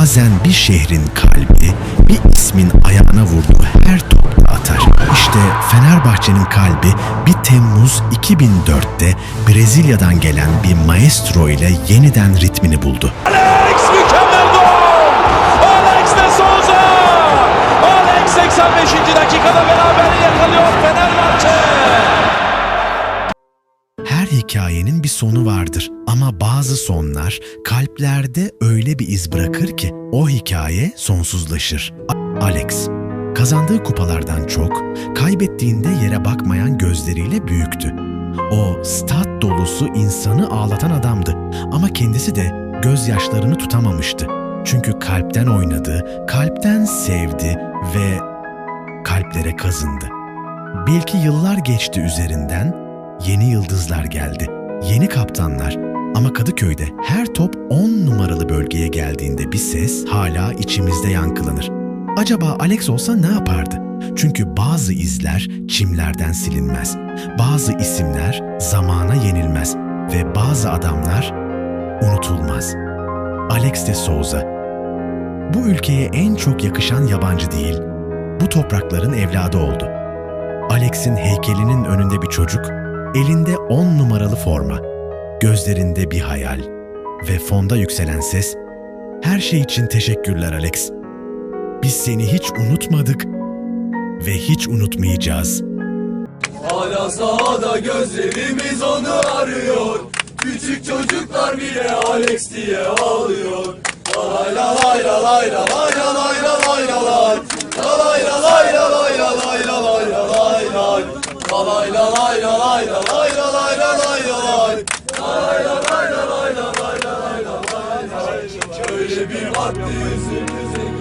bazen bir şehrin kalbi bir ismin ayağına vurduğu her topta atar. İşte Fenerbahçe'nin kalbi 1 Temmuz 2004'te Brezilya'dan gelen bir maestro ile yeniden ritmini buldu. Alex mükemmel gol! Alex de Souza! Alex 85. dakikada berabere yakalıyor hikayenin bir sonu vardır ama bazı sonlar kalplerde öyle bir iz bırakır ki o hikaye sonsuzlaşır. Alex kazandığı kupalardan çok kaybettiğinde yere bakmayan gözleriyle büyüktü. O stat dolusu insanı ağlatan adamdı ama kendisi de gözyaşlarını tutamamıştı. Çünkü kalpten oynadı, kalpten sevdi ve kalplere kazındı. Belki yıllar geçti üzerinden, yeni yıldızlar geldi, yeni kaptanlar. Ama Kadıköy'de her top 10 numaralı bölgeye geldiğinde bir ses hala içimizde yankılanır. Acaba Alex olsa ne yapardı? Çünkü bazı izler çimlerden silinmez. Bazı isimler zamana yenilmez ve bazı adamlar unutulmaz. Alex de Souza Bu ülkeye en çok yakışan yabancı değil, bu toprakların evladı oldu. Alex'in heykelinin önünde bir çocuk, elinde 10 numaralı forma, gözlerinde bir hayal ve fonda yükselen ses, her şey için teşekkürler Alex. Biz seni hiç unutmadık ve hiç unutmayacağız. Hala sahada gözlerimiz onu arıyor Küçük çocuklar bile Alex diye ağlıyor Lay la lay la lay la lay la lay la lay la lay la lay la lay La lay la lay la lay la lay la lay la lay Şöyle bir vakti yüzümüz